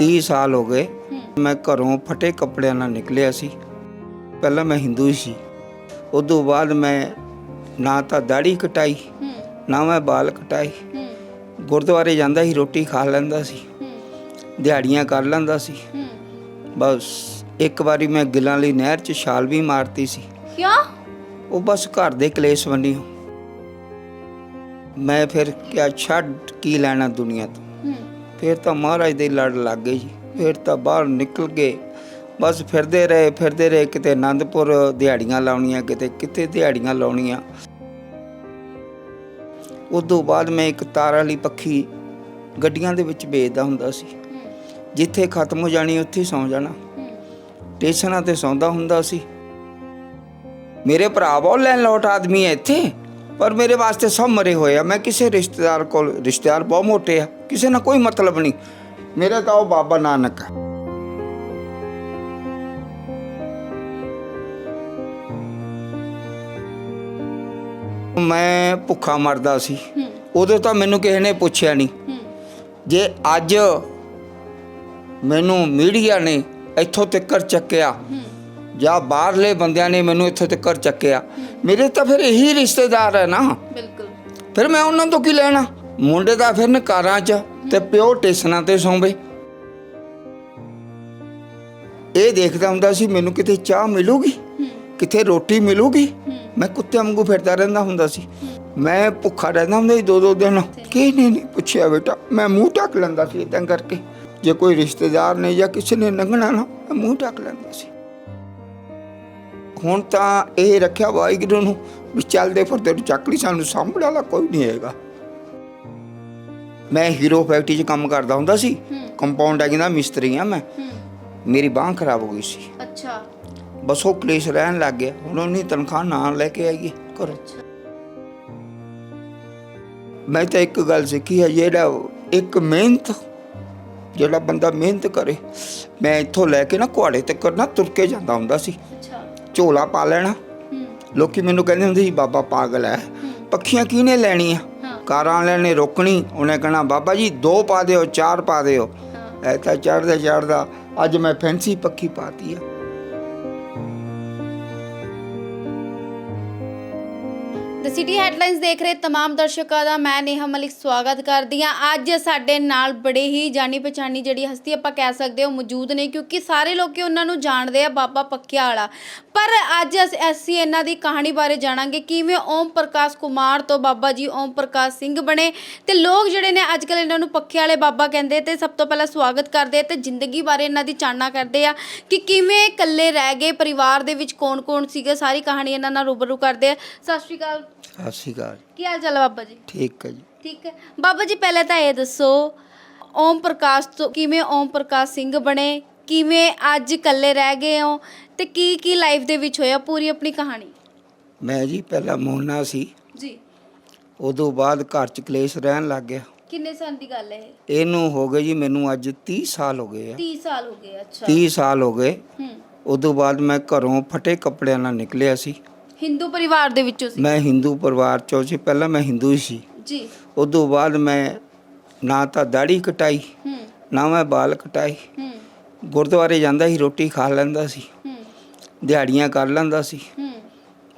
30 ਸਾਲ ਹੋ ਗਏ। ਮੈਂ ਘਰੋਂ ਫਟੇ ਕੱਪੜਿਆਂ ਨਾਲ ਨਿਕਲਿਆ ਸੀ। ਪਹਿਲਾਂ ਮੈਂ ਹਿੰਦੂ ਸੀ। ਉਦੋਂ ਬਾਅਦ ਮੈਂ ਨਾ ਤਾਂ ਦਾੜੀ ਕਟਾਈ ਨਾ ਮੈਂ ਬਾਲ ਕਟਾਈ। ਗੁਰਦੁਆਰੇ ਜਾਂਦਾ ਸੀ ਰੋਟੀ ਖਾ ਲੈਂਦਾ ਸੀ। ਦਿਹਾੜੀਆਂ ਕਰ ਲੈਂਦਾ ਸੀ। ਬਸ ਇੱਕ ਵਾਰੀ ਮੈਂ ਗਿੱਲਾਂ ਲਈ ਨਹਿਰ 'ਚ ਛਾਲ ਵੀ ਮਾਰਤੀ ਸੀ। ਕਿਉਂ? ਉਹ ਬਸ ਘਰ ਦੇ ਕਲੇਸ਼ ਬਣੀ। ਮੈਂ ਫਿਰ ਕਿਹਾ ਛੱਡ ਕੀ ਲੈਣਾ ਦੁਨੀਆ ਤੋਂ। ਫਿਰ ਤਾਂ ਮਹਾਰਾਜ ਦੇ ਲੜ ਲੱਗ ਗਈ। ਜੀ ਫਿਰ ਤਾਂ ਬਾਹਰ ਨਿਕਲ ਗਏ ਬਸ ਫਿਰਦੇ ਰਹੇ ਫਿਰਦੇ ਰਹੇ, ਕਿਤੇ ਆਨੰਦਪੁਰ ਦਿਹਾੜੀਆਂ ਲਾਉਣੀਆਂ, ਕਿਤੇ ਕਿਤੇ ਦਿਹਾੜੀਆਂ ਲਾਉਣੀਆਂ। ਉਦੋਂ ਬਾਅਦ ਮੈਂ ਇੱਕ ਤਾਰ ਵਾਲੀ ਪੱਖੀ ਗੱਡੀਆਂ ਦੇ ਵਿੱਚ ਵੇਚਦਾ ਹੁੰਦਾ ਸੀ। ਜਿੱਥੇ ਖਤਮ ਹੋ ਜਾਣੀ, ਉੱਥੇ ਹੀ ਸੌਂ ਜਾਣਾ। ਹੂੰ ਸਟੇਸ਼ਨਾਂ ਤੇ ਸੌਂਦਾ ਹੁੰਦਾ ਸੀ। ਮੇਰੇ ਭਰਾ ਬਹੁਤ ਲੈਣ ਲੋਟ ਆਦਮੀ ਹੈ ਇੱਥੇ। ਪਰ ਮੇਰੇ ਵਾਸਤੇ ਸਭ ਮਰੇ ਹੋਏ ਆ। ਮੈਂ ਕਿਸੇ ਰਿਸ਼ਤੇਦਾਰ ਕੋਲ ਰਿਸ਼ਤੇਦਾਰ ਬਹੁਤ ਮੋਟੇ ਆ। ਕਿਸੇ ਨਾਲ ਕੋਈ ਮਤਲਬ ਨਹੀਂ। ਮੇਰੇ ਤਾਂ ਉਹ ਬਾਬਾ ਨਾਨਕ ਆ। ਮੈਂ ਭੁੱਖਾ ਮਰਦਾ ਸੀ। ਉਦੋਂ ਤਾਂ ਮੈਨੂੰ ਕਿਸੇ ਨੇ ਪੁੱਛਿਆ ਨਹੀਂ। ਜੇ ਅੱਜ ਮੈਨੂੰ ਮੀਡੀਆ ਨੇ ਇੱਥੋਂ ਤੱਕ ਚੱਕਿਆ ਜਾਂ ਬਾਹਰਲੇ ਬੰਦਿਆਂ ਨੇ ਮੈਨੂੰ ਇੱਥੋਂ ਤੱਕ ਚੱਕਿਆ। ਮੇਰੇ ਤਾਂ ਫਿਰ ਇਹੀ ਰਿਸ਼ਤੇਦਾਰ ਹੈ ਨਾ। ਬਿਲਕੁਲ। ਫਿਰ ਮੈਂ ਉਹਨਾਂ ਤੋਂ ਕੀ ਲੈਣਾ? ਮੁੰਡੇ ਦਾ ਫਿਰ ਕਾਰਾਂ 'ਚ ਤੇ ਪਿਓ ਟੇਸ਼ਨਾਂ ਤੇ ਸੌਂਵੇ। ਇਹ ਦੇਖਦਾ ਹੁੰਦਾ ਸੀ ਮੈਨੂੰ ਕਿਤੇ ਚਾਹ ਮਿਲੂਗੀ? ਕਿਤੇ ਰੋਟੀ ਮਿਲੂਗੀ? ਮੈਂ ਕੁੱਤੇ ਵਾਂਗੂ ਫਿਰਦਾ ਰਹਿੰਦਾ ਹੁੰਦਾ ਸੀ। ਮੈਂ ਭੁੱਖਾ ਰਹਿੰਦਾ ਹੁੰਦਾ ਸੀ ਦੋ ਦੋ ਦਿਨ। ਕੀ ਨਹੀਂ ਨਹੀਂ ਪੁੱਛਿਆ ਬੇਟਾ? ਮੈਂ ਮੂੰਹ ਢੱਕ ਲੈਂਦਾ ਸੀ ਇਦਾਂ ਕਰਕੇ। ਜੇ ਕੋਈ ਰਿਸ਼ਤੇਦਾਰ ਨੇ ਜਾਂ ਕਿਸੇ ਨੇ ਲੰਘਣਾ ਨਾ ਮੂੰਹ ਢੱਕ ਲੈਂਦਾ ਸੀ। ਹੁਣ ਤਾਂ ਇਹ ਰੱਖਿਆ ਵਾਹਿਗੁਰੂ ਨੂੰ ਵੀ ਚੱਲਦੇ ਫਿਰਦੇ ਨੂੰ ਚੱਕ ਲਈ ਸਾਨੂੰ ਸਾਂਭਣ ਵਾਲਾ ਕੋਈ ਨਹੀਂ ਹੈਗਾ। ਮੈਂ ਹੀਰੋ ਫੈਕਟਰੀ 'ਚ ਕੰਮ ਕਰਦਾ ਹੁੰਦਾ ਸੀ ਕੰਪਾਊਂਡ ਹੈਗੀ ਦਾ ਮਿਸਤਰੀ ਆ ਮੈਂ। ਮੇਰੀ ਬਾਂਹ ਖਰਾਬ ਹੋ ਗਈ ਸੀ। ਅੱਛਾ। ਬਸ ਉਹ ਕਲੇਸ਼ ਰਹਿਣ ਲੱਗ ਗਿਆ ਹੁਣ ਉਹਨੀ ਤਨਖਾਹ ਨਾਲ ਲੈ ਕੇ ਆਈਏ ਕਰੋ ਅੱਛਾ। ਮੈਂ ਤਾਂ ਇੱਕ ਗੱਲ ਸਿੱਖੀ ਹੈ ਜਿਹੜਾ ਇੱਕ ਮਿਹਨਤ ਜਿਹੜਾ ਬੰਦਾ ਮਿਹਨਤ ਕਰੇ ਮੈਂ ਇੱਥੋਂ ਲੈ ਕੇ ਨਾ ਕੁਹਾੜੇ ਤੱਕ ਨਾ ਤੁਰ ਕੇ ਜਾਂਦਾ ਹੁੰਦਾ ਸੀ। ਅੱਛਾ। ਝੋਲਾ ਪਾ ਲੈਣਾ। ਲੋਕੀ ਮੈਨੂੰ ਕਹਿੰਦੇ ਹੁੰਦੇ ਸੀ ਬਾਬਾ ਪਾਗਲ ਹੈ। ਪੱਖੀਆਂ ਕਿਹਨੇ ਲੈਣੀਆਂ? ਕਾਰਾਂ ਵਾਲਿਆਂ ਨੇ ਰੋਕਣੀ। ਉਹਨੇ ਕਹਿਣਾ ਬਾਬਾ ਜੀ ਦੋ ਪਾ ਦਿਓ ਚਾਰ ਪਾ ਦਿਓ। ਐ ਤਾਂ ਚੜਦਾ ਚੜਦਾ ਅੱਜ ਮੈਂ ਫੈਂਸੀ ਪੱਖੀ ਪਾਤੀ ਆ। ਦ ਸਿਟੀ ਹੈਡਲਾਈਨਸ ਦੇਖ ਰਹੇ तमाम ਦਰਸ਼ਕਾਂ ਦਾ ਮੈਂ ਨੇਹਾ ਮਲਿਕ ਸਵਾਗਤ ਕਰਦੀ ਹਾਂ ਅੱਜ ਸਾਡੇ ਨਾਲ ਬੜੇ ਹੀ ਜਾਣੀ ਪਛਾਣੀ ਜਿਹੜੀ ਹਸਤੀ ਆਪਾਂ ਕਹਿ ਸਕਦੇ ਹਾਂ ਉਹ ਮੌਜੂਦ ਨੇ ਕਿਉਂਕਿ ਸਾਰੇ ਲੋਕੀ ਉਹਨਾਂ ਨੂੰ ਜਾਣਦੇ ਆ ਬਾਬਾ ਪੱਕਿਆ ਵਾਲਾ ਪਰ ਅੱਜ ਅਸ- ਅਸੀਂ ਇਹਨਾਂ ਦੀ ਕਹਾਣੀ ਬਾਰੇ ਜਾਣਾਂਗੇ ਕਿਵੇਂ ਓਮ ਪ੍ਰਕਾਸ਼ ਕੁਮਾਰ ਤੋਂ ਬਾਬਾ ਜੀ ਓਮ ਪ੍ਰਕਾਸ਼ ਸਿੰਘ ਬਣੇ ਤੇ ਲੋਕ ਜਿਹੜੇ ਨੇ ਅੱਜ ਕੱਲ ਇਹਨਾਂ ਨੂੰ ਪੱਕੇ ਵਾਲੇ ਬਾਬਾ ਕਹਿੰਦੇ ਤੇ ਸਭ ਤੋਂ ਪਹਿਲਾਂ ਸਵਾਗਤ ਕਰਦੇ ਤੇ ਜ਼ਿੰਦਗੀ ਬਾਰੇ ਇਹਨਾਂ ਦੀ ਚਾਨਣਾ ਕਰਦੇ ਆ ਕਿ ਕਿਵੇਂ ਇਕੱਲੇ ਰਹਿ ਗਏ ਪਰਿਵਾਰ ਦੇ ਵਿੱਚ ਕੌਣ-ਕੌਣ ਸੀਗੇ ਸਾਰੀ ਕਹਾਣੀ ਇਹਨਾਂ ਨਾਲ ਰੂਬਰੂ ਕਰਦੇ ਆ ਸਤਿ ਸ਼੍ਰੀ ਅਕਾਲ ਸਤਿ ਸ਼੍ਰੀ ਅਕਾਲ ਕੀ ਹਾਲ ਚਾਲ ਹੈ ਬਾਬਾ ਜੀ? ਠੀਕ ਹੈ ਜੀ। ਠੀਕ ਹੈ। ਬਾਬਾ ਜੀ ਪਹਿਲੇ ਤਾਂ ਇਹ ਦੱਸੋ ਓਮ ਪ੍ਰਕਾਸ਼ ਤੋਂ ਕਿਵੇਂ ਓਮ ਪ੍ਰਕਾਸ਼ ਸਿੰਘ ਬਣੇ? ਕਿਵੇਂ ਅੱਜ ਇਕੱਲੇ ਰਹਿ ਗਏ ਹੋ? ਤੇ ਕੀ ਕੀ ਲਾਈਫ ਦੇ ਵਿੱਚ ਹੋਇਆ ਪੂਰੀ ਆਪਣੀ ਕਹਾਣੀ? ਮੈਂ ਜੀ ਪਹਿਲਾਂ ਮੋਨਾ ਸੀ। ਜੀ। ਉਦੋਂ ਬਾਅਦ ਘਰ ਚ ਕਲੇਸ਼ ਰਹਿਣ ਲੱਗ ਗਿਆ। ਕਿੰਨੇ ਸਾਲ ਦੀ ਗੱਲ ਹੈ ਇਹ? ਇਹਨੂੰ ਹੋ ਗਏ ਜੀ ਮੈਨੂੰ ਅੱਜ 30 ਸਾਲ ਹੋ ਗਏ ਆ। 30 ਸਾਲ ਹੋ ਗਏ ਅੱਛਾ। 30 ਸਾਲ ਹੋ ਗਏ। ਹੂੰ। ਉਦੋਂ ਬਾਅਦ ਮੈਂ ਘਰੋਂ ਫਟੇ ਕੱਪੜਿਆਂ ਨਾਲ ਨਿਕਲਿਆ ਸੀ। ਹਿੰਦੂ ਪਰਿਵਾਰ ਦੇ ਵਿੱਚੋਂ ਸੀ? ਮੈਂ ਹਿੰਦੂ ਪਰਿਵਾਰ ਚੋਂ ਸੀ ਪਹਿਲਾਂ ਮੈਂ ਹਿੰਦੂ ਹੀ ਸੀ। ਜੀ। ਉਦੋਂ ਬਾਅਦ ਮੈਂ ਨਾ ਤਾਂ ਦਾੜੀ ਕਟਾਈ ਹੂੰ। ਨਾ ਮੈਂ ਬਾਲ ਕਟਾਈ। ਹੂੰ। ਗੁਰਦੁਆਰੇ ਜਾਂਦਾ ਸੀ ਰੋਟੀ ਖਾ ਲੈਂਦਾ ਸੀ। ਹੂੰ। ਦਿਹਾੜੀਆਂ ਕਰ ਲੈਂਦਾ ਸੀ। ਹੂੰ।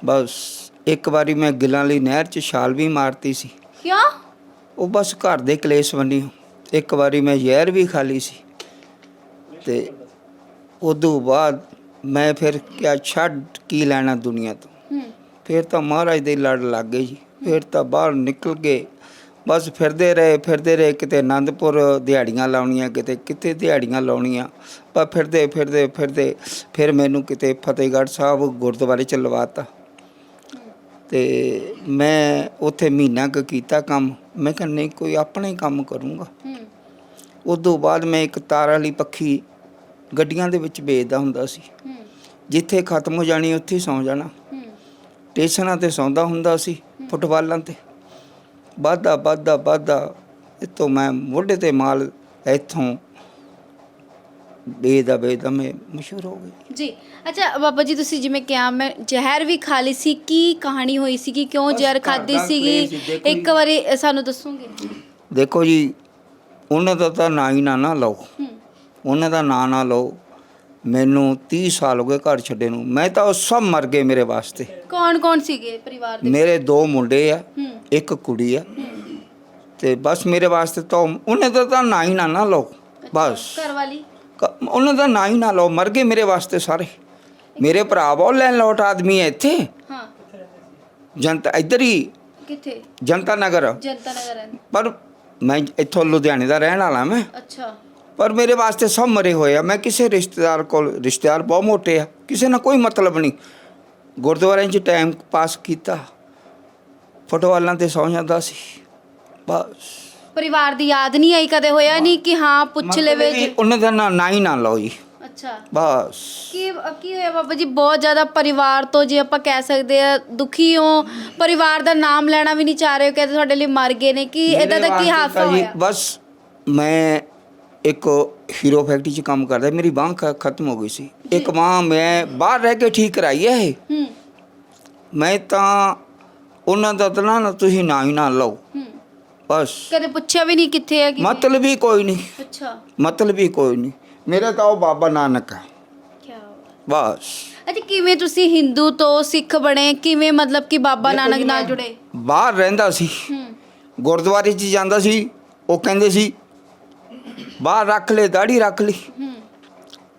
ਬਸ ਇੱਕ ਵਾਰੀ ਮੈਂ ਗਿੱਲਾਂ ਲਈ ਨਹਿਰ 'ਚ ਛਾਲ ਵੀ ਮਾਰਤੀ ਸੀ। ਕਿਉਂ? ਉਹ ਬਸ ਘਰ ਦੇ ਕਲੇਸ਼ ਬਣੀ ਇੱਕ ਵਾਰੀ ਮੈਂ ਜ਼ਹਿਰ ਵੀ ਖਾ ਲਈ ਸੀ। ਤੇ ਉਦੋਂ ਬਾਅਦ ਮੈਂ ਫਿਰ ਕਿਹਾ ਛੱਡ ਕੀ ਲੈਣਾ ਦੁਨੀਆ ਤੋਂ? ਫਿਰ ਤਾਂ ਮਹਾਰਾਜ ਦੇ ਲੜ ਲੱਗ ਗਏ ਜੀ। ਫਿਰ ਤਾਂ ਬਾਹਰ ਨਿਕਲ ਗਏ ਬਸ ਫਿਰਦੇ ਰਹੇ ਫਿਰਦੇ ਰਹੇ ਕਿਤੇ ਆਨੰਦਪੁਰ ਦਿਹਾੜੀਆਂ ਲਾਉਣੀਆਂ ਕਿਤੇ ਕਿਤੇ ਦਿਹਾੜੀਆਂ ਲਾਉਣੀਆਂ। ਪਰ ਫਿਰਦੇ ਫਿਰਦੇ ਫਿਰਦੇ ਫਿਰ ਮੈਨੂੰ ਕਿਤੇ ਫਤਿਹਗੜ੍ਹ ਸਾਹਿਬ ਗੁਰਦੁਆਰੇ ਚ ਲਵਾਤਾ ਤੇ। ਮੈਂ ਉੱਥੇ ਮਹੀਨਾ ਕੁ ਕੀਤਾ ਕੰਮ। ਮੈਂ ਕਿਹਾ ਨਹੀਂ ਕੋਈ ਆਪਣਾ ਹੀ ਕੰਮ ਕਰੂੰਗਾ। ਉਦੋਂ ਬਾਅਦ ਮੈਂ ਇੱਕ ਤਾਰ ਵਾਲੀ ਪੱਖੀ ਗੱਡੀਆਂ ਦੇ ਵਿੱਚ ਵੇਚਦਾ ਹੁੰਦਾ ਸੀ। ਜਿੱਥੇ ਖਤਮ ਹੋ ਜਾਣੀ ਉੱਥੇ ਸੌਂ ਜਾਣਾ। ਸਟੇਸ਼ਨਾਂ ਤੇ ਸੌਂਦਾ ਹੁੰਦਾ ਸੀ ਫੁੱਟਬਾਲਾਂ ਤੇ। ਵਾਧਾ ਵਾਧਾ ਵਾਧਾ। ਇਤੋਂ ਮੈਂ ਮੋਢੇ ਤੇ ਮਾਲ ਇੱਥੋਂ ਬੇਦਾ ਬੇਦਾ ਮੈਂ ਮਸ਼ਹੂਰ ਹੋ ਗਈ ਜੀ ਅੱਛਾ ਬਾਬਾ ਜੀ ਤੁਸੀਂ ਜਿਵੇਂ ਕਿਹਾ ਮੈਂ ਜ਼ਹਿਰ ਵੀ ਖਾ ਲਈ ਸੀ ਕੀ ਕਹਾਣੀ ਹੋਈ ਸੀ ਕਿ ਕਿਉਂ ਜ਼ਹਿਰ ਖਾਦੀ ਸੀਗੀ? ਇੱਕ। ਵਾਰੀ ਸਾਨੂੰ ਦੱਸੋਗੇ? ਦੇਖੋ ਜੀ ਉਹਨਾਂ ਦਾ ਤਾਂ ਨਾਂ ਹੀ ਨਾ ਨਾ ਲਓ। ਉਹਨਾਂ ਦਾ ਨਾਂ ਨਾ ਲਓ। ਮੈਨੂੰ 30 ਸਾਲ ਹੋ ਗਏ ਘਰ ਛੱਡੇ ਨੂੰ। ਮੈਂ ਤਾਂ ਉਹ ਸਭ ਮਰ ਗਏ ਮੇਰੇ ਵਾਸਤੇ। ਕੌਣ ਕੌਣ ਸੀਗੇ ਪਰਿਵਾਰ ਦੇ ਮੇਰੇ ਦੋ ਮੁੰਡੇ ਆ ਇੱਕ ਕੁੜੀ ਆ। ਤੇ ਬਸ ਮੇਰੇ ਵਾਸਤੇ ਤਾਂ ਉਹਨੇ ਦਾ ਤਾਂ ਨਾਂ ਹੀ ਨਾ ਨਾ ਲਓ। ਬਸ। ਘਰ ਵਾਲੀ ਉਹਨਾਂ ਦਾ ਨਾਂ ਹੀ ਨਾ ਲਓ। ਮਰ ਗਏ ਮੇਰੇ ਵਾਸਤੇ ਸਾਰੇ। ਮੇਰੇ ਭਰਾ ਬਹੁਤ ਲੈਣ ਲੋਟ ਆਦਮੀ ਹੈ ਇੱਥੇ। ਹਾਂ। ਜਨਤਾ ਇੱਧਰ ਹੀ। ਕਿੱਥੇ? ਜਨਤਾ ਨਗਰ। ਜਨਤਾ ਨਗਰ ਪਰ ਮੈਂ ਇੱਥੋਂ ਲੁਧਿਆਣੇ ਦਾ ਰਹਿਣ ਵਾਲਾ ਮੈਂ। ਅੱਛਾ। ਪਰ ਮੇਰੇ ਵਾਸਤੇ ਸਭ ਮਰੇ ਹੋਏ ਆ। ਮੈਂ ਕਿਸੇ ਰਿਸ਼ਤੇਦਾਰ ਕੋਲ ਰਿਸ਼ਤੇਦਾਰ ਬਹੁਤ ਮੋਟੇ ਆ। ਕਿਸੇ ਨਾਲ ਕੋਈ ਮਤਲਬ ਨਹੀਂ। ਗੁਰਦੁਆਰਿਆਂ 'ਚ ਟਾਈਮ ਪਾਸ ਕੀਤਾ। ਫੁੱਟਬਾਲਾਂ ਤੇ ਸੌ ਜਾਂਦਾ ਸੀ। ਬਸ। ਪਰਿਵਾਰ ਦੀ ਯਾਦ ਨਹੀਂ ਆਈ ਕਦੇ ਹੋਇਆ ਨਹੀਂ ਕਿ ਹਾਂ ਪੁੱਛ ਲਵੇ ਵੀ ਉਹਨਾਂ ਦਾ ਨਾਂ ਨਾ ਹੀ ਨਾ ਲਓ ਜੀ। ਅੱਛਾ। ਬਸ। ਕੀ ਕੀ ਹੋਇਆ ਬਾਬਾ ਜੀ? ਬਹੁਤ ਜ਼ਿਆਦਾ ਪਰਿਵਾਰ ਤੋਂ ਜੇ ਆਪਾਂ ਕਹਿ ਸਕਦੇ ਆ ਦੁਖੀ ਹੋ। ਪਰਿਵਾਰ ਦਾ ਨਾਮ ਲੈਣਾ ਵੀ ਨਹੀਂ ਚਾਹ ਰਹੇ ਹੋ ਕਹਿੰਦੇ ਤੁਹਾਡੇ ਲਈ ਮਰ ਗਏ ਨੇ। ਕੀ ਇਦਾਂ ਦਾ ਕੀ ਹਾਦਸਾ ਜੀ ਹੋਇਆ? ਬਸ ਮੈਂ ਇੱਕ ਹੀਰੋ ਫੈਕਟਰੀ 'ਚ ਕੰਮ ਕਰਦਾ ਮੇਰੀ ਬਾਂਹ ਖਤਮ ਹੋ ਗਈ ਸੀ। ਇੱਕ ਬਾਂਹ ਮੈਂ ਬਾਹਰ ਰਹਿ ਕੇ ਠੀਕ ਕਰਾਈ ਹੈ ਇਹ। ਮੈਂ ਤਾਂ ਉਹਨਾਂ ਦਾ ਤਾਂ ਨਾ ਤੁਸੀਂ ਨਾ ਹੀ ਨਾ ਲਓ। ਹੂੰ। ਬਸ। ਕਦੇ ਪੁੱਛਿਆ ਵੀ ਨਹੀਂ ਕਿੱਥੇ ਹੈ ਕਿ ਮਤਲਬ ਹੀ ਕੋਈ ਨਹੀਂ। ਅੱਛਾ। ਮਤਲਬ ਹੀ ਕੋਈ ਨਹੀਂ। ਮੇਰਾ ਤਾਂ ਉਹ ਬਾਬਾ ਨਾਨਕ ਹੈ ਕੀ ਬਸ। ਅੱਛਾ ਕਿਵੇਂ ਤੁਸੀਂ ਹਿੰਦੂ ਤੋਂ ਸਿੱਖ ਬਣੇ? ਕਿਵੇਂ ਮਤਲਬ ਕਿ ਬਾਬਾ ਨਾਨਕ ਨਾਲ ਜੁੜੇ? ਬਾਹਰ ਰਹਿੰਦਾ ਸੀ। ਹੂੰ। ਗੁਰਦੁਆਰੇ 'ਚ ਜਾਂਦਾ ਸੀ ਉਹ ਕਹਿੰਦੇ ਸੀ ਬਾਹਰ ਰੱਖ ਲੈ ਦਾੜੀ ਰੱਖ ਲਈ।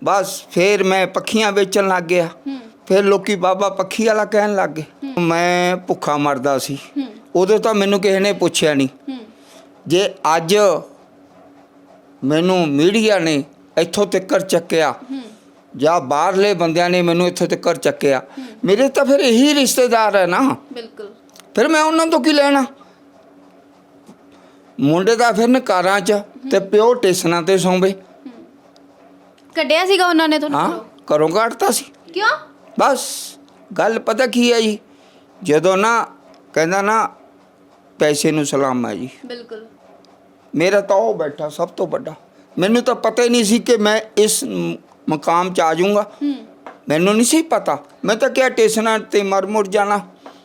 ਬਸ ਫਿਰ ਮੈਂ ਪੱਖੀਆਂ ਵੇਚਣ ਲੱਗ ਗਿਆ। ਫਿਰ ਲੋਕੀ ਬਾਬਾ ਪੱਖੀ ਵਾਲਾ ਕਹਿਣ ਲੱਗ ਗਏ। ਮੈਂ ਭੁੱਖਾ ਮਰਦਾ ਸੀ। ਉਦੋਂ ਤਾਂ ਮੈਨੂੰ ਕਿਸੇ ਨੇ ਪੁੱਛਿਆ ਨਹੀਂ। ਜੇ ਅੱਜ ਮੈਨੂੰ ਮੀਡੀਆ ਨੇ ਇੱਥੋਂ ਤੱਕ ਚੱਕਿਆ ਜਾਂ ਬਾਹਰਲੇ ਬੰਦਿਆਂ ਨੇ ਮੈਨੂੰ ਇੱਥੋਂ ਤੱਕ ਚੱਕਿਆ। ਮੇਰੇ ਤਾਂ ਫਿਰ ਇਹੀ ਰਿਸ਼ਤੇਦਾਰ ਹੈ ਨਾ। ਬਿਲਕੁਲ। ਫਿਰ ਮੈਂ ਉਹਨਾਂ ਤੋਂ ਕੀ ਲੈਣਾ? ਮੁੰਡੇ ਤਾਂ ਫਿਰਨ ਕਾਰਾਂ 'ਚ ਤੇ ਪਿਓ ਟੇਸ਼ਨਾਂ ਤੇ ਸੌਂਵੇ ਕੱਢਿਆ ਸੀਗਾ ਉਹਨਾਂ ਨੇ ਤੁਹਾਨੂੰ? ਹਾਂ ਘਰੋਂ? ਘਰੋਂ ਕੱਢਤਾ ਸੀ। ਕਿਉਂ? ਬਸ ਗੱਲ ਪਤਾ ਕੀ ਹੈ ਜੀ? ਜਦੋਂ ਨਾ ਕਹਿੰਦਾ ਨਾ ਪੈਸੇ ਨੂੰ ਸਲਾਮ ਹੈ ਜੀ। ਬਿਲਕੁਲ। ਮੇਰਾ ਤਾਂ ਉਹ ਬੈਠਾ ਸਭ ਤੋਂ ਵੱਡਾ। ਮੈਨੂੰ ਤਾਂ ਪਤਾ ਹੀ ਨਹੀਂ ਸੀ ਕਿ ਮੈਂ ਇਸ ਮ- ਮਕਾਮ 'ਚ ਆ ਜਾਊਂਗਾ। ਮੈਨੂੰ ਨਹੀਂ ਸੀ ਪਤਾ। ਮੈਂ ਤਾਂ ਕਿਹਾ ਟੇਸ਼ਨਾਂ ਤੇ ਮਰ ਮੁਰ ਜਾਣਾ।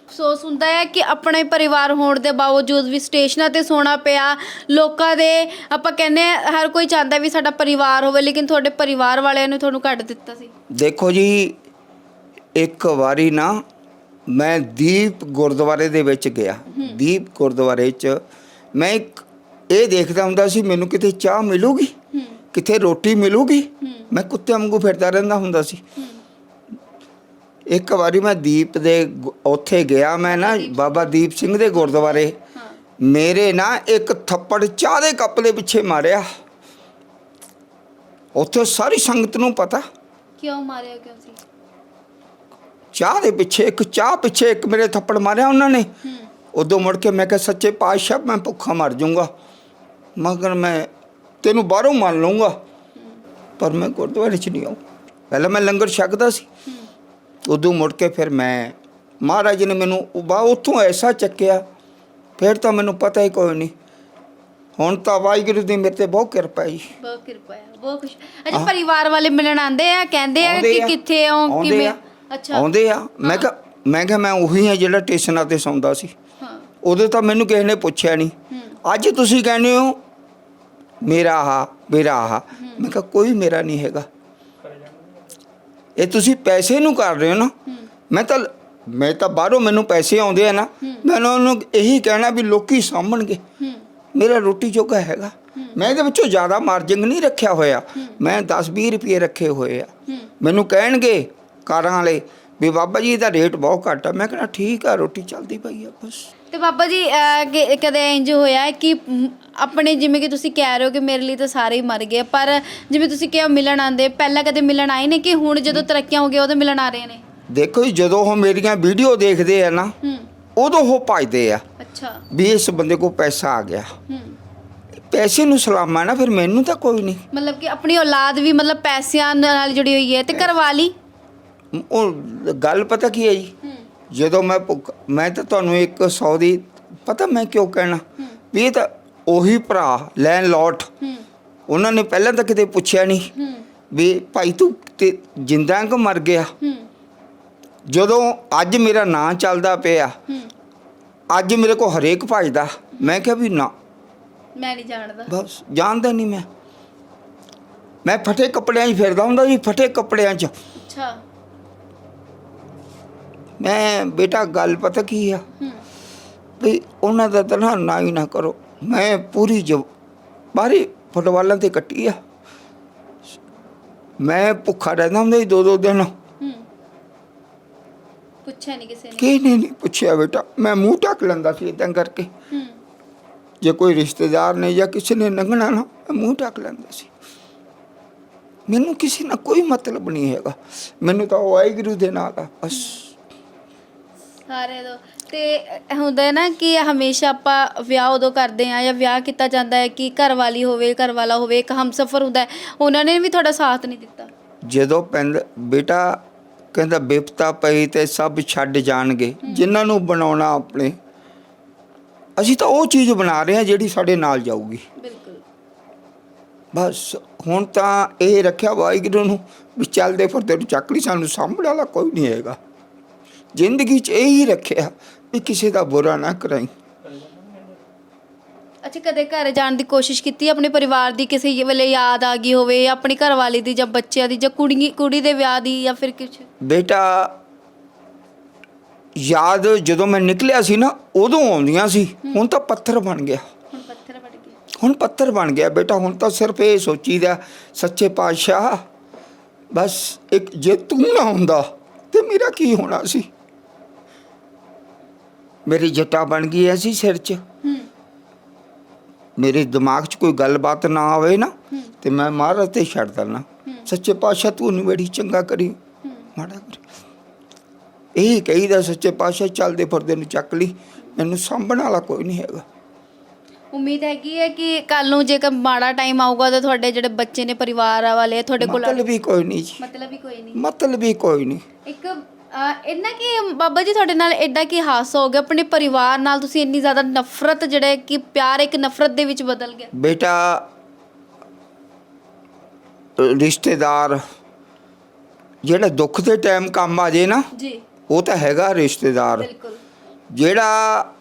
ਅਫਸੋਸ ਹੁੰਦਾ ਹੈ ਕਿ ਆਪਣੇ ਪਰਿਵਾਰ ਹੋਣ ਦੇ ਬਾਵਜੂਦ ਵੀ ਸਟੇਸ਼ਨਾਂ ਤੇ ਸੋਣਾ ਪਿਆ ਲੋਕਾਂ ਦੇ ਆਪਾਂ ਕਹਿੰਦੇ ਹਾਂ, ਹਰ ਕੋਈ ਚਾਹੁੰਦਾ ਵੀ ਸਾਡਾ ਪਰਿਵਾਰ ਹੋਵੇ ਲੇਕਿਨ ਤੁਹਾਡੇ ਪਰਿਵਾਰ ਵਾਲਿਆਂ ਨੇ ਤੁਹਾਨੂੰ ਕੱਢ ਦਿੱਤਾ ਸੀ। ਦੇਖੋ ਜੀ ਇੱਕ ਵਾਰੀ ਨਾ ਮੈਂ ਦੀਪ ਗੁਰਦੁਆਰੇ ਦੇ ਵਿੱਚ ਗਿਆ। ਦੀਪ ਗੁਰਦੁਆਰੇ 'ਚ ਮੈਂ ਇੱਕ ਇਹ ਦੇਖਦਾ ਹੁੰਦਾ ਸੀ ਮੈਨੂੰ ਕਿਤੇ ਚਾਹ ਮਿਲੂਗੀ? ਕਿਤੇ ਰੋਟੀ ਮਿਲੂਗੀ। ਮੈਂ ਕੁੱਤੇ ਵਾਂਗੂ ਫਿਰਦਾ ਰਹਿੰਦਾ ਹੁੰਦਾ ਸੀ। ਇੱਕ ਵਾਰੀ ਮੈਂ ਦੀਪ ਦੇ ਗੁ- ਉੱਥੇ ਗਿਆ ਮੈਂ ਨਾ ਬਾਬਾ ਦੀਪ ਸਿੰਘ ਦੇ ਗੁਰਦੁਆਰੇ। ਮੇਰੇ ਨਾ ਇੱਕ ਥੱਪੜ ਚਾਹ ਦੇ ਕੱਪ ਦੇ ਪਿੱਛੇ ਮਾਰਿਆ। ਉੱਥੇ ਸਾਰੀ ਸੰਗਤ ਨੂੰ ਪਤਾ। ਕਿਉਂ ਮਾਰਿਆ ਕਿਉਂ ਸੀ? ਚਾਹ ਦੇ ਪਿੱਛੇ ਇੱਕ ਚਾਹ ਪਿੱਛੇ ਇੱਕ ਮੇਰੇ ਥੱਪੜ ਮਾਰਿਆ ਉਹਨਾਂ ਨੇ। ਹੂੰ। ਉਦੋਂ ਮੁੜ ਕੇ ਮੈਂ ਕਿਹਾ ਸੱਚੇ ਪਾਤਸ਼ਾਹ ਮੈਂ ਭੁੱਖਾ ਮਰ ਜਾਊਂਗਾ। ਮਗਰ ਮੈਂ ਤੈਨੂੰ ਬਾਹਰੋਂ ਮੰਨ ਲਊਂਗਾ। ਪਰ ਮੈਂ ਗੁਰਦੁਆਰੇ 'ਚ ਨਹੀਂ ਆਉਂ ਪਹਿਲਾਂ ਮੈਂ ਲੰਗਰ ਛਕਦਾ ਸੀ। ਉਦੋਂ ਮੁੜ ਕੇ ਫਿਰ ਮੈਂ ਮਹਾਰਾਜ ਨੇ ਮੈਨੂੰ ਬਾ ਉੱਥੋਂ ਐਸਾ ਚੱਕਿਆ ਫਿਰ ਤਾਂ ਮੈਨੂੰ ਪਤਾ ਹੀ ਕੋਈ ਨਹੀਂ। ਹੁਣ ਤਾਂ ਵਾਹਿਗੁਰੂ ਦੀ ਮੇਰੇ ਤੇ ਬਹੁਤ ਕਿਰਪਾ ਹੈ ਜੀ। ਬਹੁਤ ਕਿਰਪਾ ਹੈ ਬਹੁਤ ਖੁਸ਼। ਅੱਛਾ ਪਰਿਵਾਰ ਵਾਲੇ ਮਿਲਣ ਆਂਦੇ ਆ ਕਹਿੰਦੇ ਆ ਆਉਂਦੇ ਕਿ ਆ, ਕਿੱਥੇ ਹੋ ਆਉਂਦੇ ਕਿਵੇਂ? ਆ, ਅੱਛਾ। ਆਉਂਦੇ ਆ। ਮੈਂ ਕਿਹਾ ਮੈਂ ਕਿਹਾ ਮੈਂ ਉਹੀ ਹਾਂ ਜਿਹੜਾ ਟੇਸ਼ਨਾਂ ਤੇ ਸੌਂਦਾ ਸੀ। ਹਾਂ। ਉਦੋਂ ਤਾਂ ਮੈਨੂੰ ਕਿਸੇ ਨੇ ਪੁੱਛਿਆ ਨਹੀਂ। ਅੱਜ ਤੁਸੀਂ ਕਹਿੰਦੇ ਹੋ ਮੇਰਾ ਆਹ ਮੇਰਾ ਆਹ। ਮੈਂ ਕਿਹਾ ਕੋਈ ਮੇਰਾ ਨਹੀਂ ਹੈਗਾ। ਇਹ ਤੁਸੀਂ ਪੈਸੇ ਨੂੰ ਕਰ ਰਹੇ ਹੋ ਨਾ। ਮੈਂ ਤਾਂ ਮੈਂ ਤਾਂ ਬਾਹਰੋਂ ਮੈਨੂੰ ਪੈਸੇ ਆਉਂਦੇ ਆ ਨਾ। ਮੈਂ ਉਹਨਾਂ ਨੂੰ ਇਹੀ ਕਹਿਣਾ ਵੀ ਲੋਕੀ ਸਾਂਭਣਗੇ। ਮੇਰਾ ਰੋਟੀ ਜੋਗਾ ਹੈਗਾ। ਮੈਂ ਇਹਦੇ ਵਿੱਚੋਂ ਜ਼ਿਆਦਾ ਮਾਰਜਿੰਗ ਨਹੀਂ ਰੱਖਿਆ ਹੋਇਆ। ਮੈਂ 10-20 ਰੁਪਏ ਰੱਖੇ ਹੋਏ ਆ। ਮੈਨੂੰ ਕਹਿਣਗੇ ਕਾਰਾਂ ਵਾਲੇ ਵੀ ਬਾਬਾ ਜੀ ਇਹਦਾ ਰੇਟ ਬਹੁਤ ਘੱਟ ਆ। ਮੈਂ ਕਹਿੰਦਾ ਠੀਕ ਆ ਰੋਟੀ ਚੱਲਦੀ ਪਈ ਆ ਬਸ। ਤੇ ਬਾਬਾ ਜੀ ਅਹ, ਕਿ- ਕਦੇ ਇੰਜ ਹੋਇਆ ਹੈ ਕਿ ਮ, ਆਪਣੇ ਜਿਵੇਂ ਕਿ ਤੁਸੀਂ ਕਹਿ ਰਹੇ ਹੋ ਕਿ ਮੇਰੇ ਲਈ ਤਾਂ ਸਾਰੇ ਹੀ ਮਰ ਗਏ ਪਰ ਜਿਵੇਂ ਤੁਸੀਂ ਕਿਹਾ ਮਿਲਣ ਆਂਦੇ ਪਹਿਲਾਂ ਕਦੇ ਮਿਲਣ ਆਏ ਨੇ ਕਿ ਹੁਣ ਜਦੋਂ ਤਰੱਕੀਆਂ ਹੋ ਗਈਆਂ ਉਦੋਂ ਮਿਲਣ ਆ ਰਹੇ ਨੇ? ਦੇਖੋ ਜੀ ਜਦੋਂ ਉਹ ਮੇਰੀਆਂ ਵੀਡੀਓ ਦੇਖਦੇ ਆ ਨਾ ਹੂੰ। ਉਦੋਂ ਉਹ ਭਜਦੇ ਆ। ਅੱਛਾ। ਵੀ ਇਸ ਬੰਦੇ ਕੋਲ ਪੈਸਾ ਆ ਗਿਆ। ਹੂੰ। ਪੈਸੇ ਨੂੰ ਸਲਾਮਾ ਨਾ ਫਿਰ ਮੈਨੂੰ ਤਾਂ ਕੋਈ ਨਹੀਂ। ਮਤਲਬ ਕਿ ਆਪਣੀ ਔਲਾਦ ਵੀ ਮਤਲਬ ਪੈਸਿਆਂ ਨਾਲ ਜੁੜੀ ਹੋਈ ਹੈ ਤੇ ਕਰਵਾ ਲਈ ਉਹ ਗੱਲ ਪਤਾ ਕੀ ਹੈ ਜੀ? ਜਦੋਂ ਮੈਂ ਭੁੱਖ- ਮੈਂ ਤਾਂ ਤੁਹਾਨੂੰ ਇੱਕ 100 ਦੀ ਪਤਾ ਮੈਂ ਕਿਉਂ ਕਹਿਣਾ? ਵੀ ਇਹ ਤਾਂ ਉਹੀ ਭਰਾ ਲੈਣ ਲੋਟ। ਉਹਨਾਂ ਨੇ ਪਹਿਲਾਂ ਤਾਂ ਕਿਤੇ ਪੁੱਛਿਆ ਨਹੀਂ ਵੀ ਭਾਈ ਤੂੰ ਤੇ ਜਿੰਦਾ ਕਿ ਮਰ ਗਿਆ। ਜਦੋਂ ਅੱਜ ਮੇਰਾ ਨਾਂ ਚੱਲਦਾ ਪਿਆ ਅੱਜ ਮੇਰੇ ਕੋ ਹਰੇਕ ਭਜਦਾ। ਮੈਂ ਕਿਹਾ ਵੀ ਨਾ। ਮੈਂ ਨਹੀਂ ਜਾਣਦਾ। ਬਸ ਜਾਣਦਾ ਨਹੀਂ ਮੈਂ। ਮੈਂ ਫਟੇ ਕੱਪੜਿਆਂ 'ਚ ਫਿਰਦਾ ਹੁੰਦਾ ਸੀ ਫਟੇ ਕੱਪੜਿਆਂ 'ਚ। ਅੱਛਾ। ਮੈਂ ਬੇਟਾ ਗੱਲ ਪਤਾ ਕੀ ਆ? ਵੀ ਉਹਨਾਂ ਦਾ ਤਾਂ ਨਾ ਹੀ ਨਾ ਕਰੋ। ਮੈਂ ਪੂਰੀ ਜੋ ਬਾਰੀ ਫੁੱਟਬਾਲਾਂ ਤੇ ਕੱਟੀ ਆ। ਮੈਂ ਭੁੱਖਾ ਰਹਿੰਦਾ ਹੁੰਦਾ ਸੀ ਦੋ ਦੋ ਦਿਨ। ਹੂੰ। ਪੁੱਛਿਆ ਨਹੀਂ ਕਿਸੇ ਨੇ? ਕੀ ਨਹੀਂ ਨਹੀਂ ਪੁੱਛਿਆ ਬੇਟਾ। ਮੈਂ ਮੂੰਹ ਢੱਕ ਲੈਂਦਾ ਸੀ ਇਦਾਂ ਕਰਕੇ। ਹੂੰ। ਜੇ ਕੋਈ ਰਿਸ਼ਤੇਦਾਰ ਨੇ ਜਾਂ ਕਿਸੇ ਨੇ ਲੰਘਣਾ ਨਾ ਮੈਂ ਮੂੰਹ ਢੱਕ ਲੈਂਦਾ ਸੀ। ਮੈਨੂੰ ਕਿਸੇ ਨਾਲ ਕੋਈ ਮਤਲਬ ਨਹੀਂ ਹੈਗਾ। ਮੈਨੂੰ ਤਾਂ ਉਹ ਵਾਹਿਗੁਰੂ ਦੇ ਨਾਲ ਆ। ਬਸ। ਸਾਰੇ ਦੋ ਤੇ ਅਹ ਹੁੰਦਾ ਨਾ ਕਿ ਹਮੇਸ਼ਾ ਆਪਾਂ ਵਿਆਹ ਉਦੋਂ ਕਰਦੇ ਆ ਜਾਂ ਵਿਆਹ ਕੀਤਾ ਜਾਂਦਾ ਹੈ ਕਿ ਘਰ ਵਾਲੀ ਹੋਵੇ ਘਰ ਵਾਲਾ ਹੋਵੇ ਇੱਕ ਹਮਸਫਰ ਹੁੰਦਾ ਹੈ ਉਹਨਾਂ ਨੇ ਵੀ ਤੁਹਾਡਾ ਸਾਥ ਨਹੀਂ ਦਿੱਤਾ। ਜਦੋਂ ਪੈਂਦ ਬੇਟਾ ਕਹਿੰਦਾ ਬਿਪਤਾ ਪਈ ਤੇ ਸਭ ਛੱਡ ਜਾਣਗੇ ਜਿਨ੍ਹਾਂ ਨੂੰ ਬਣਾਉਣਾ ਆਪਣੇ ਅਸੀਂ ਤਾਂ ਉਹ ਚੀਜ਼ ਬਣਾ ਰਹੇ ਹਾਂ ਜਿਹੜੀ ਸਾਡੇ ਨਾਲ ਜਾਊਗੀ। ਬਿਲਕੁਲ। ਬਸ ਹੁਣ ਤਾਂ ਇਹ ਰੱਖਿਆ ਵਾਹਿਗੁਰੂ ਨੂੰ ਵੀ ਚੱਲਦੇ ਫਿਰਦੇ ਨੂੰ ਚੱਕ ਲਈ ਸਾਨੂੰ ਸਾਂਭਣ ਵਾਲਾ ਕੋਈ ਨਹੀਂ ਹੈਗਾ। ਜ਼ਿੰਦਗੀ 'ਚ ਇਹ ਰੱਖਿਆ ਵੀ ਕਿਸੇ ਦਾ ਬੁਰਾ ਨਾ ਕਰਾਈ। ਅੱਛਾ ਕਦੇ ਘਰ ਜਾਣ ਦੀ ਕੋਸ਼ਿਸ਼ ਕੀਤੀ? ਆਪਣੇ ਪਰਿਵਾਰ ਦੀ ਕਿਸੇ ਵੇਲੇ ਯਾਦ ਆ ਗਈ ਹੋਵੇ ਜਾਂ ਆਪਣੀ ਘਰ ਵਾਲੀ ਦੀ ਜਾਂ ਬੱਚਿਆਂ ਦੀ ਜਾਂ ਕੁੜੀ ਕੁੜੀ ਦੇ ਵਿਆਹ ਦੀ ਜਾਂ ਫਿਰ ਕੁਝ ਬੇਟਾ ਯਾਦ ਜਦੋਂ ਮੈਂ ਨਿਕਲਿਆ ਸੀ ਨਾ ਉਦੋਂ ਆਉਂਦੀਆਂ ਸੀ। ਹੁਣ ਤਾਂ ਪੱਥਰ ਬਣ ਗਿਆ। ਹੁਣ ਪੱਥਰ ਹੁਣ ਬਣ ਗਿਆ ਬੇਟਾ ਹੁਣ ਤਾਂ ਸਿਰਫ ਇਹ ਸੋਚੀਦਾ ਸੱਚੇ ਪਾਤਸ਼ਾਹ ਬਸ ਇੱਕ ਜੇ ਤੂੰ ਨਾ ਹੁੰਦਾ ਤੇ ਮੇਰਾ ਕੀ ਹੋਣਾ ਸੀ? ਮੇਰੀ ਜਟਾ ਬਣ ਗਈ ਐਸੀ ਸਿਰ 'ਚ। ਮੇਰੇ ਦਿਮਾਗ 'ਚ ਕੋਈ ਗੱਲਬਾਤ ਨਾ ਆਵੇ ਨਾ ਤੇ ਮੈਂ ਮਹਾਰਾਜ ਤੇ ਛੱਡ ਦਣਾ। ਸੱਚੇ ਪਾਤਸ਼ਾਹ ਤੂੰ ਨਹੀਂ ਬੜੀ ਚੰਗਾ ਕਰੀ। ਮਾੜਾ ਕਰੀ। ਇਹ ਕਹੀਦਾ ਸੱਚੇ ਪਾਤਸ਼ਾਹ ਚੱਲਦੇ ਫਿਰਦੇ ਨੂੰ ਚੱਕ ਲਈ। ਮੈਨੂੰ ਸਾਂਭਣ ਵਾਲਾ ਕੋਈ ਨਹੀਂ ਹੈਗਾ। ਉਮੀਦ ਹੈਗੀ ਹੈ ਕਿ ਕੱਲ ਨੂੰ ਜੇਕਰ ਮਾੜਾ ਟਾਈਮ ਆਊਗਾ ਤਾਂ ਤੁਹਾਡੇ ਜਿਹੜੇ ਬੱਚੇ ਨੇ ਪਰਿਵਾਰ ਵਾਲੇ ਤੁਹਾਡੇ ਕੋਲ ਮਤਲਬ ਹੀ ਕੋਈ ਨਹੀਂ ਜੀ। ਮਤਲਬ ਹੀ ਕੋਈ ਨਹੀਂ ਮਤਲਬ ਹੀ ਕੋਈ ਨਹੀਂ ਇੱਕ ਇੰਨਾ ਕਿ ਬਾਬਾ ਜੀ ਤੁਹਾਡੇ ਨਾਲ ਐਡਾ ਕੀ ਹਾਦਸਾ ਹੋ ਗਿਆ ਆਪਣੇ ਪਰਿਵਾਰ ਨਾਲ ਤੁਸੀਂ ਇੰਨੀ ਜ਼ਿਆਦਾ ਨਫ਼ਰਤ ਜਿਹੜੇ ਕਿ ਪਿਆਰ ਇੱਕ ਨਫ਼ਰਤ ਦੇ ਵਿੱਚ ਬਦਲ ਗਿਆ। ਬੇਟਾ ਰਿਸ਼ਤੇਦਾਰ ਜਿਹੜਾ ਦੁੱਖ ਦੇ ਟਾਈਮ ਕੰਮ ਆ ਜੇ ਨਾ ਜੀ। ਉਹ ਤਾਂ ਹੈਗਾ ਰਿਸ਼ਤੇਦਾਰ। ਬਿਲਕੁਲ। ਜਿਹੜਾ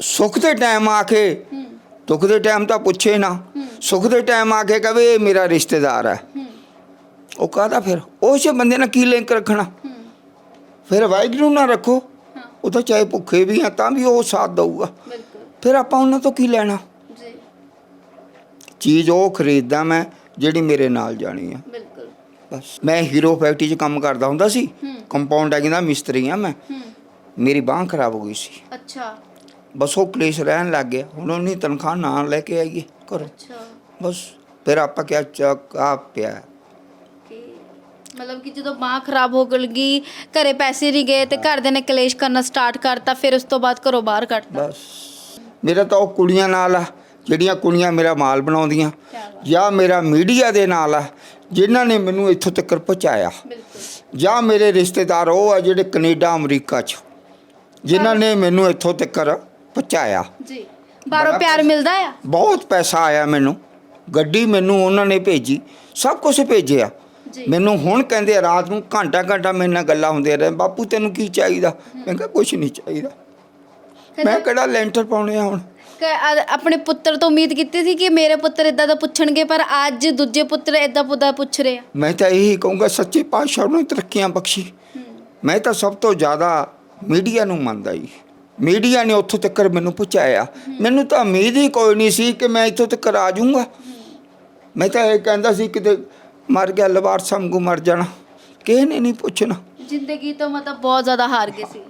ਸੁੱਖ ਦੇ ਟਾਈਮ ਆ ਕੇ ਦੁੱਖ ਦੇ ਟਾਈਮ ਤਾਂ ਪੁੱਛੇ ਨਾ ਸੁੱਖ ਦੇ ਟਾਈਮ ਆ ਕੇ ਕਹੇ ਮੇਰਾ ਰਿਸ਼ਤੇਦਾਰ ਹੈ। ਉਹ ਕਹਦਾ ਫਿਰ? ਉਸ ਬੰਦੇ ਨਾਲ ਕੀ ਲਿੰਕ ਰੱਖਣਾ? ਫਿਰ ਵਾਹਿਗੁਰੂ ਨਾਲ ਰੱਖੋ। ਉਹ ਤਾਂ ਚਾਹੇ ਭੁੱਖੇ ਵੀ ਆ ਤਾਂ ਵੀ ਉਹ ਸਾਥ ਦਊਗਾ। ਬਿਲਕੁਲ। ਫਿਰ ਆਪਾਂ ਉਹਨਾਂ ਤੋਂ ਕੀ ਲੈਣਾ? ਜੀ। ਚੀਜ਼ ਉਹ ਖਰੀਦਦਾ ਮੈਂ ਜਿਹੜੀ ਮੇਰੇ ਨਾਲ ਜਾਣੀ ਆ। ਬਿਲਕੁਲ। ਬਸ। ਮੈਂ ਹੀਰੋ ਫੈਕਟਰੀ 'ਚ ਕੰਮ ਕਰਦਾ ਹੁੰਦਾ ਸੀ। ਕੰਪਾਊਂਡ ਹੈਗੀ ਦਾ ਮਿਸਤਰੀ ਆ ਮੈਂ। ਮੇਰੀ ਬਾਂਹ ਖਰਾਬ ਹੋ ਗਈ ਸੀ। ਅੱਛਾ। ਬਸ ਉਹ ਕਲੇਸ਼ ਰਹਿਣ ਲੱਗ ਗਿਆ। ਹੁਣ ਉਹਨੀ ਤਨਖਾਹ ਨਾ ਲੈ ਕੇ ਆਈਏ ਕਰੋ ਅੱਛਾ। ਬਸ। ਫਿਰ ਆਪਾਂ ਕਿਹਾ ਚੱਕ ਆ ਪਿਆ। ਮਤਲਬ ਕਿ ਜਦੋਂ ਬਾਂਹ ਖਰਾਬ ਹੋ ਗਈ ਘਰੇ ਪੈਸੇ ਨਹੀਂ ਗਏ ਤੇ ਘਰ ਦੇ ਨੇ ਕਲੇਸ਼ ਕਰਨਾ ਸਟਾਰਟ ਕਰਤਾ ਫਿਰ ਉਸ ਤੋਂ ਬਾਅਦ ਘਰੋਂ ਬਾਹਰ ਕੱਢਤਾ। ਬਸ। ਮੇਰਾ ਤਾਂ ਉਹ ਕੁੜੀਆਂ ਨਾਲ ਆ ਜਿਹੜੀਆਂ ਕੁੜੀਆਂ ਮੇਰਾ ਮਾਲ ਬਣਾਉਂਦੀਆਂ ਜਾਂ ਮੇਰਾ ਮੀਡੀਆ ਦੇ ਨਾਲ ਆ ਜਿਨ੍ਹਾਂ ਨੇ ਮੈਨੂੰ ਇੱਥੋਂ ਤੱਕ ਪਹੁੰਚਾਇਆ। ਬਿਲਕੁਲ। ਜਾਂ ਮੇਰੇ ਰਿਸ਼ਤੇਦਾਰ ਉਹ ਆ ਜਿਹੜੇ ਕੈਨੇਡਾ ਅਮਰੀਕਾ 'ਚ ਜਿਨ੍ਹਾਂ ਨੇ ਮੈਨੂੰ ਇੱਥੋਂ ਤੱਕ ਪਹੁੰਚਾਇਆ। ਜੀ। ਬਾਹਰੋਂ ਪਿਆਰ ਮਿਲਦਾ ਆ? ਬਹੁਤ ਪੈਸਾ ਆਇਆ ਮੈਨੂੰ। ਗੱਡੀ ਮੈਨੂੰ ਉਹਨਾਂ ਨੇ ਭੇਜੀ ਸਭ ਕੁਝ ਭੇਜਿਆ। ਮੈਨੂੰ ਹੁਣ ਕਹਿੰਦੇ ਰਾਤ ਨੂੰ ਘੰਟਾ ਘੰਟਾ ਮੇਰੇ ਨਾਲ ਗੱਲਾਂ ਹੁੰਦੀਆਂ ਰਹੇ ਬਾਪੂ ਤੈਨੂੰ ਕੀ ਚਾਹੀਦਾ? ਮੈਂ ਕਿਹਾ ਕੁਝ ਨਹੀਂ ਚਾਹੀਦਾ। ਮੈਂ ਕਿਹੜਾ ਲੈਂਟਰ ਪਾਉਣੇ ਆ ਹੁਣ? ਆਪਣੇ ਪੁੱਤਰ ਤੋਂ ਉਮੀਦ ਕੀਤੀ ਸੀ ਕਿ ਮੇਰੇ ਪੁੱਤਰ ਇਦਾਂ ਦਾ ਪੁੱਛਣਗੇ ਪਰ ਅੱਜ ਦੂਜੇ ਪੁੱਤਰ ਇਦਾਂ ਪੁੱਦਾ ਪੁੱਛ ਰਹੇ ਆ। ਮੈਂ ਤਾਂ ਇਹੀ ਕਹੂੰਗਾ ਸੱਚੇ ਪਾਤਸ਼ਾਹ ਨੂੰ ਤਰੱਕੀਆਂ ਬਖਸ਼ੀ। ਮੈਂ ਤਾਂ ਸਭ ਤੋਂ ਜ਼ਿਆਦਾ ਮੀਡੀਆ ਨੂੰ ਮੰਨਦਾ ਜੀ। ਮੀਡੀਆ ਨੇ ਉੱਥੋਂ ਤੱਕ ਮੈਨੂੰ ਪਹੁੰਚਾਇਆ ਮੈਨੂੰ ਤਾਂ ਉਮੀਦ ਹੀ ਕੋਈ ਨਹੀਂ ਸੀ ਕਿ ਮੈਂ ਇੱਥੋਂ ਤੱਕ ਆ ਜਾਊਂਗਾ। ਮੈਂ ਤਾਂ ਇਹ ਕਹਿੰਦਾ ਸੀ ਕਿਤੇ ਮਰ ਗਿਆ ਲਵਾਰ ਸੰਗੂ ਮਰ ਜਾਣਾ। ਕਿਸੇ ਨੇ ਨਹੀਂ ਪੁੱਛਣਾ। ਜ਼ਿੰਦਗੀ ਤੋਂ ਮਤਲਬ ਬਹੁਤ ਜ਼ਿਆਦਾ ਹਾਰ ਗਏ ਸੀ।